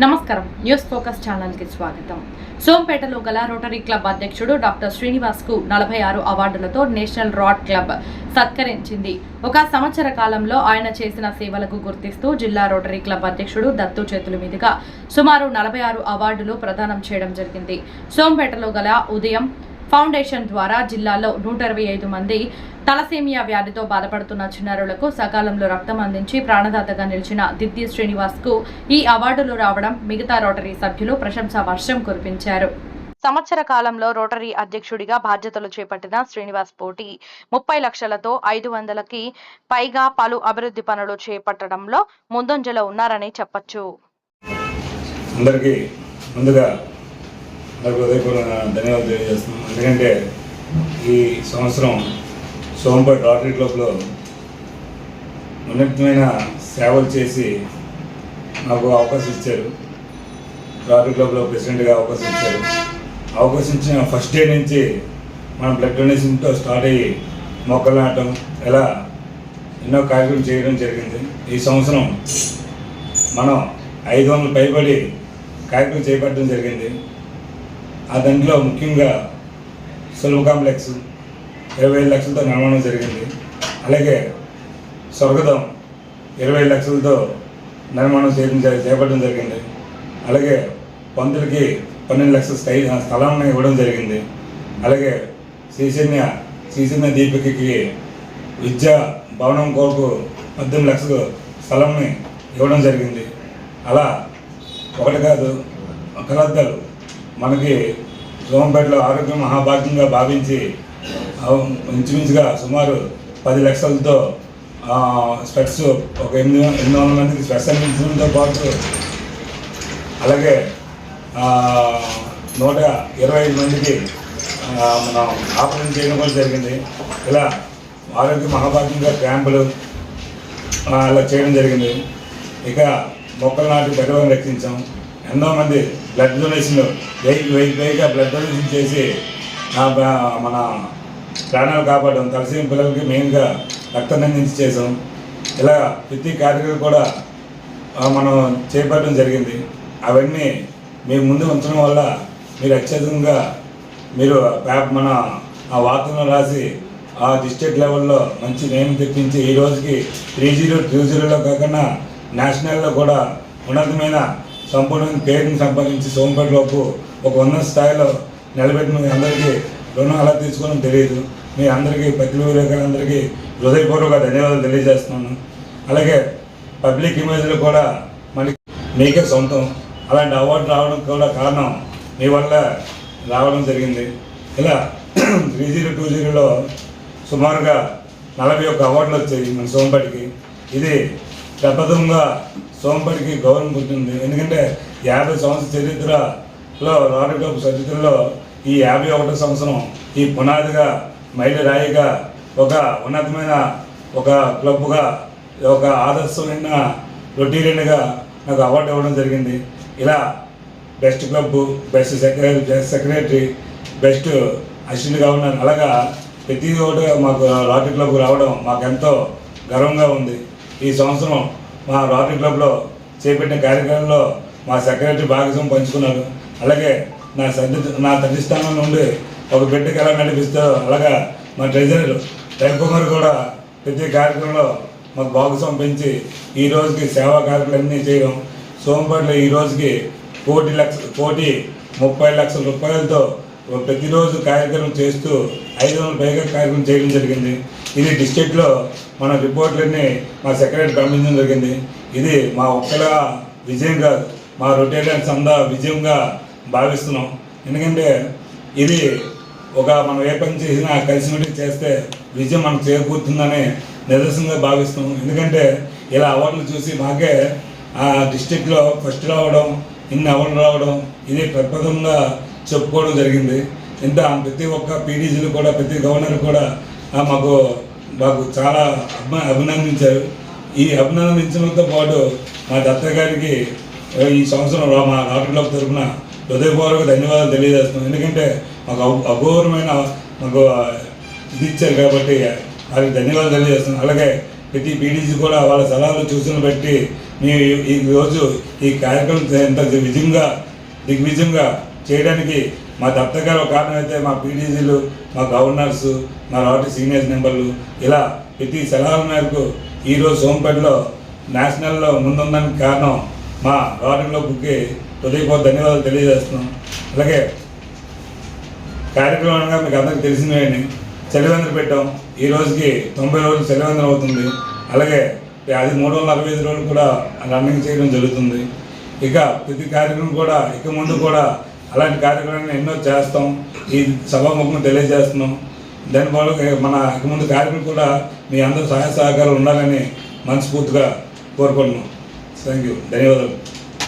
నమస్కారం. News focus ఛానల్కి స్వాగతం. సోంపేటలో గల రోటరీ క్లబ్ అధ్యక్షుడు డాక్టర్ శ్రీనివాస్కు నలభై ఆరు అవార్డులతో నేషనల్ రాడ్ క్లబ్ సత్కరించింది. ఒక సంవత్సర కాలంలో ఆయన చేసిన సేవలకు గుర్తిస్తూ జిల్లా రోటరీ క్లబ్ అధ్యక్షుడు దత్తు చేతుల మీదుగా సుమారు నలభై ఆరు అవార్డులు ప్రదానం చేయడం జరిగింది. సోంపేటలో గల ఉదయం ఫౌండేషన్ ద్వారా జిల్లాలో నూట ఇరవై ఐదు మంది తలసేమియా వ్యాధితో బాధపడుతున్న చిన్నారులకు సకాలంలో రక్తం అందించి ప్రాణదాతగా నిలిచిన దిద్ది శ్రీనివాస్కు ఈ అవార్డులు రావడం మిగతా రోటరీ సభ్యులు ప్రశంసా వర్షం కురిపించారు. సంవత్సర కాలంలో రోటరీ అధ్యక్షుడిగా బాధ్యతలు చేపట్టిన శ్రీనివాస్ పోటీ ముప్పై లక్షలతో ఐదు వందలకి పైగా పలు అభివృద్ధి పనులు చేపట్టడంలో ముందంజలో ఉన్నారని చెప్పొచ్చు. అందరికీ ముందుగా నాకు హృదయపూర్వక ధన్యవాదాలు తెలియజేస్తున్నాం. ఎందుకంటే ఈ సంవత్సరం సోంపేట రాటరీ క్లబ్లో ఉన్నతమైన సేవలు చేసి నాకు అవకాశం ఇచ్చారు. రాటరీ క్లబ్లో ప్రెసిడెంట్గా అవకాశం ఇచ్చారు. అవకాశం ఇచ్చిన ఫస్ట్ డే నుంచి మనం బ్లడ్ డొనేషన్తో స్టార్ట్ అయ్యి మొక్కలు నాటం ఎలా ఎన్నో కార్యక్రమం చేయడం జరిగింది. ఈ సంవత్సరం మనం ఐదు వందల పైబడి కార్యక్రమం చేపట్టడం జరిగింది. ఆ దాంట్లో ముఖ్యంగా సులభ కాంప్లెక్స్ ఇరవై ఐదు లక్షలతో నిర్మాణం జరిగింది. అలాగే స్వర్గదం ఇరవై లక్షలతో నిర్మాణం చేయడం చేపట్టడం జరిగింది. అలాగే పంతులకి పన్నెండు లక్షల స్థై స్థలాన్ని ఇవ్వడం జరిగింది. అలాగే శ్రీశన్య శ్రీశన్య దీపికకి విద్యా భవనం కొరకు పద్దెనిమిది లక్షలు స్థలంని ఇవ్వడం జరిగింది. అలా ఒకటి కాదు కలద్దాలు మనకి సోమంపేటలో ఆరోగ్య మహాభాగ్యంగా భావించి ఇంచుమించుగా సుమారు పది లక్షలతో స్పెట్స్ ఒక ఎనిమిది ఎనిమిది వందల మందికి స్పెట్స్ అందించడంతో పాటు అలాగే నూట ఇరవై ఐదు మందికి మనం ఆపరేషన్ చేయడం కూడా జరిగింది. ఇలా ఆరోగ్య మహాభాగ్యంగా క్యాంపులు అలా చేయడం జరిగింది. ఇక మొక్కలు నాటి గడవని రక్షించాం. ఎంతోమంది బ్లడ్ డొనేషన్లు వెయిట్ వెయిట్ పైగా బ్లడ్ డొనేషన్ చేసి నా మన ప్రాణాలు కాపాడడం తలసీమ పిల్లలకి మెయిన్గా రక్తం అందించి చేసాం. ఇలా ప్రతి కార్యక్రమం కూడా మనం చేపట్టడం జరిగింది. అవన్నీ మీ ముందు ఉంచడం వల్ల మీరు అత్యధికంగా మీరు మన ఆ వార్తలను రాసి ఆ డిస్ట్రిక్ట్ లెవెల్లో మంచి నేమ్ తెప్పించి ఈ రోజుకి త్రీ జీరో టూ జీరోలో కాకుండా నేషనల్లో కూడా ఉన్నతమైన సంపూర్ణ పేరుని సంపాదించి సోంపేటలోపు ఒక ఉన్నత స్థాయిలో నిలబెట్టిన మీ అందరికీ రుణం అలా తీసుకోవడం తెలియదు. మీ అందరికీ పత్రికలందరికీ హృదయపూర్వక ధన్యవాదాలు తెలియజేస్తున్నాను. అలాగే పబ్లిక్ ఇమేజ్లు కూడా మనకి మీకే సొంతం. అలాంటి అవార్డు రావడం కూడా కారణం మీ వల్ల రావడం జరిగింది. ఇలా త్రీ జీరో టూ జీరోలో సుమారుగా నలభై ఒక్క అవార్డులు వచ్చాయి మన సోంపటికి. ఇది ప్రప్రథమంగా సోంపటికి గౌరవం పుట్టింది. ఎందుకంటే యాభై సంవత్సర చరిత్రలో రాడు క్లబ్ చరిత్రలో ఈ యాభై ఒకటో సంవత్సరం ఈ పునాదిగా మైలురాయిగా ఒక ఉన్నతమైన ఒక క్లబ్గా ఒక ఆదర్శమైన రొటీరియన్గా నాకు అవార్డు ఇవ్వడం జరిగింది. ఇలా best club best secretary best secretary best assistant governor అలాగా ప్రతి ఒకటి మాకు రాటరీ క్లబ్ రావడం మాకు ఎంతో గర్వంగా ఉంది. ఈ సంవత్సరం మా రాటరీ క్లబ్లో చేపట్టిన కార్యక్రమంలో మా సెక్రటరీ భాగస్వామ్యం పంచుకున్నారు. అలాగే నా సర్ది నా తండ్రి స్థానం నుండి ఒక బిడ్డకి ఎలా నడిపిస్తారో అలాగా మా ట్రెజరర్ రవికుమార్ కూడా ప్రతి కార్యక్రమంలో మాకు భాగస్వామ్యం పెంచి ఈ రోజుకి సేవా కార్యక్రమాలన్నీ చేయడం. సోమపాట్లో ఈ రోజుకి కోటి లక్ష కోటి ముప్పై లక్షల రూపాయలతో ప్రతిరోజు కార్యక్రమం చేస్తూ ఐదు వందల పైగా కార్యక్రమం చేయడం జరిగింది. ఇది డిస్ట్రిక్ట్లో మన రిపోర్ట్లన్నీ మా సెక్రటరీ పంపించడం జరిగింది. ఇది మా ఒక్కల విజయం కాదు. మా రొటేరియన్స్ అందా విజయంగా భావిస్తున్నాం. ఎందుకంటే ఇది ఒక మనం ఏ పని చేసినా కలిసిమెలిసి చేస్తే విజయం మనకు చేకూరుతుందని నిదర్శనంగా భావిస్తున్నాం. ఎందుకంటే ఇలా అవార్డులు చూసి మాకే ఆ డిస్టిక్లో ఫస్ట్ రావడం ఇన్ని అవార్డులు రావడం ఇది ప్రప్రథమంగా చెప్పుకోవడం జరిగింది. ఇంత ప్రతి ఒక్క పీడీజీలు కూడా ప్రతి గవర్నర్ కూడా మాకు మాకు చాలా అమ్మాయి అభినందించారు. ఈ అభినందించడంతో పాటు మా దత్త గారికి ఈ సంవత్సరం మా రాష్ట్ర క్లబ్ తరఫున హృదయపూర్వక ధన్యవాదాలు తెలియజేస్తున్నాం. ఎందుకంటే మాకు అఘోరమైన అపూర్వమైన మాకు ఇది ఇచ్చారు కాబట్టి వారికి ధన్యవాదాలు తెలియజేస్తున్నాం. అలాగే ప్రతి పీడీసీ కూడా వాళ్ళ సలహాలు సూచనలు బట్టి మీ ఈ రోజు ఈ కార్యక్రమం ఎంత విజయంగా దిగ్విజయంగా చేయడానికి మా దత్తగారు ఒక కారణం అయితే మా పీడీసీలు మా గవర్నర్స్ మా రాటి సీనియర్స్ మెంబర్లు ఇలా ప్రతి సలహాల మేరకు ఈరోజు సోంపేటలో నేషనల్లో ముందుందానికి కారణం మా రాటి బుక్కి హృదయపూర్వక ధన్యవాదాలు తెలియజేస్తున్నాం. అలాగే కార్యక్రమం అనగా మీకు అందరికీ తెలిసినవి చలివేంద్ర పెట్టాం. ఈ రోజుకి తొంభై రోజులు చలివేంద్రం అవుతుంది. అలాగే అది మూడు వందల అరవై ఐదు రోజులు కూడా రన్నింగ్ చేయడం జరుగుతుంది. ఇక ప్రతి కార్యక్రమం కూడా ఇక ముందు కూడా అలాంటి కార్యక్రమాలను ఎన్నో చేస్తాం. ఈ సభాముఖం తెలియజేస్తున్నాం. దానివల్ల మన ముందు కార్యక్రమం కూడా మీ అందరూ సహాయ సహకారాలు ఉండాలని మనస్ఫూర్తిగా కోరుకుంటున్నాం. థ్యాంక్ యూ ధన్యవాదాలు.